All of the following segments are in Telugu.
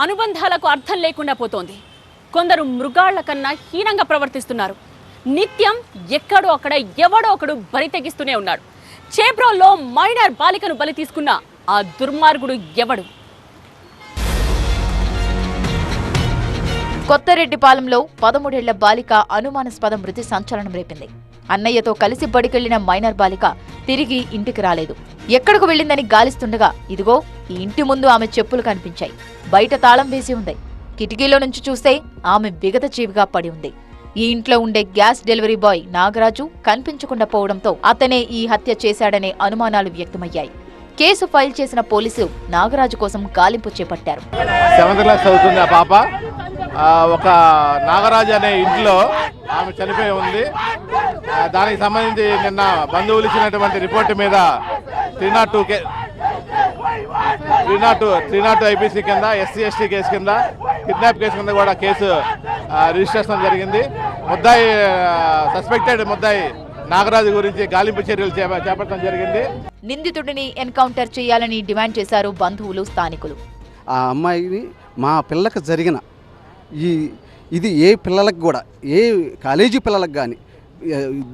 అనుబంధాలకు అర్థం లేకుండా పోతోంది. కొందరు మృగాళ్ళ కన్నా హీనంగా ప్రవర్తిస్తున్నారు. నిత్యం ఎక్కడో అక్కడ ఎవడో ఒకడు బరి తెగిస్తూనే ఉన్నాడు. చేబ్రోల్లో మైనర్ బాలికను బలి తీసుకున్న ఆ దుర్మార్గుడు ఎవడు? కొత్తరెడ్డిపాలెంలో పదమూడేళ్ళ బాలిక అనుమానాస్పద మృతి సంచలనం రేపింది. అన్నయ్యతో కలిసి బడికెళ్ళిన మైనర్ బాలిక తిరిగి ఇంటికి రాలేదు. ఎక్కడకు వెళ్ళిందని గాలిస్తుండగా ఇదిగో ఈ ఇంటి ముందు ఆమె చెప్పులు కనిపించాయి. బయట తాళం వేసి ఉంది. కిటికీలో నుంచి చూస్తే ఆమె విగత జీవిగా పడి ఉంది. ఈ ఇంట్లో ఉండే గ్యాస్ డెలివరీ బాయ్ నాగరాజు కనిపించకుండా పోవడంతో అతనే ఈ హత్య చేశాడనే అనుమానాలు వ్యక్తమయ్యాయి. కేసు ఫైల్ చేసిన పోలీసు నాగరాజు కోసం గాలింపు చేపట్టారు. సెవెంత్ క్లాస్ చదువుతుంది ఆ పాప? ఒక నాగరాజు అనే ఇంట్లో ఆమె చనిపోయి ఉంది. దానికి సంబంధించి నిన్న బంధువులు ఇచ్చినటువంటి రిపోర్ట్ మీద three not two K three not two three not two IPC కింద ఎస్సీ ఎస్టీ కేసు కింద కిడ్నాప్ కేసు కింద కూడా కేసు రిజిస్ట్రేషన్ జరిగింది. ముద్దాయి సస్పెక్టెడ్ ముద్దాయి నాగరాజు గురించి గాలింపు చర్యలు చేప- చేపట్టడం జరిగింది. నిందితుడిని ఎన్కౌంటర్ చేయాలని డిమాండ్ చేశారు బంధువులు స్థానికులు. ఆ అమ్మాయిని మా పిల్లలకు జరిగిన ఈ ఇది ఏ పిల్లలకు కూడా ఏ కాలేజీ పిల్లలకు కానీ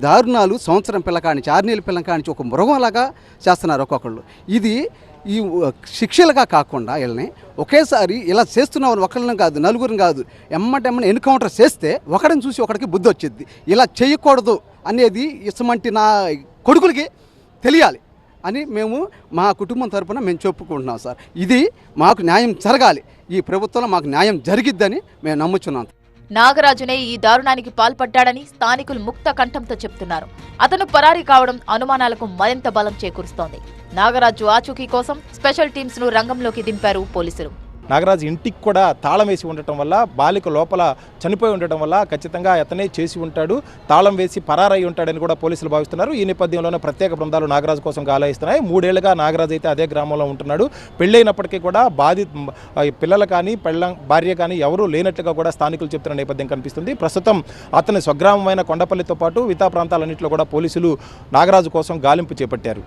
దారుణాలు సంవత్సరం పిల్ల కానించి ఆరు నెలల పిల్ల కానించి ఒక మృగంలాగా చేస్తున్నారు ఒక్కొక్కళ్ళు. ఇది ఈ శిక్షలుగా కాకుండా వీళ్ళని ఒకేసారి ఇలా చేస్తున్నామని ఒకళ్ళని కాదు నలుగురిని కాదు ఎమ్మటెమ్మని ఎన్కౌంటర్ చేస్తే ఒకడిని చూసి ఒకడికి బుద్ధి వచ్చింది ఇలా చేయకూడదు అనేది ఇసమంటి నా కొడుకులకి తెలియాలి అని మేము మా కుటుంబం తరపున మేము చెప్పుకుంటున్నాం సార్. ఇది మాకు న్యాయం జరగాలి. ఈ ప్రభుత్వంలో మాకు న్యాయం జరిగిద్దని మేము నమ్ముచున్నాం. నాగరాజునే ఈ దారుణానికి పాల్పడ్డాడని స్థానికులు ముక్త కంఠంతో చెప్తున్నారు. అతను పరారీ కావడం అనుమానాలకు మరింత బలం చేకూరుస్తోంది. నాగరాజు ఆచూకీ కోసం స్పెషల్ టీమ్స్ను రంగంలోకి దింపారు పోలీసులు. నాగరాజు ఇంటికి కూడా తాళం వేసి ఉండటం వల్ల బాలిక లోపల చనిపోయి ఉండటం వల్ల ఖచ్చితంగా అతనే చేసి ఉంటాడు. తాళం వేసి పరారై ఉంటాడని కూడా పోలీసులు భావిస్తున్నారు. ఈ నేపథ్యంలోనే ప్రత్యేక బృందాలు నాగరాజు కోసం గాలాయిస్తున్నాయి. మూడేళ్ళుగా నాగరాజు అయితే అదే గ్రామంలో ఉంటున్నాడు. పెళ్ళైనప్పటికీ కూడా బాధి పిల్లలు కానీ పెళ్ళ భార్య కానీ ఎవరూ లేనట్లుగా కూడా స్థానికులు చెప్తున్న నేపథ్యం కనిపిస్తుంది. ప్రస్తుతం అతని స్వగ్రామమైన కొండపల్లితో పాటు మిగతా ప్రాంతాలన్నింటిలో కూడా పోలీసులు నాగరాజు కోసం గాలింపు చేపట్టారు.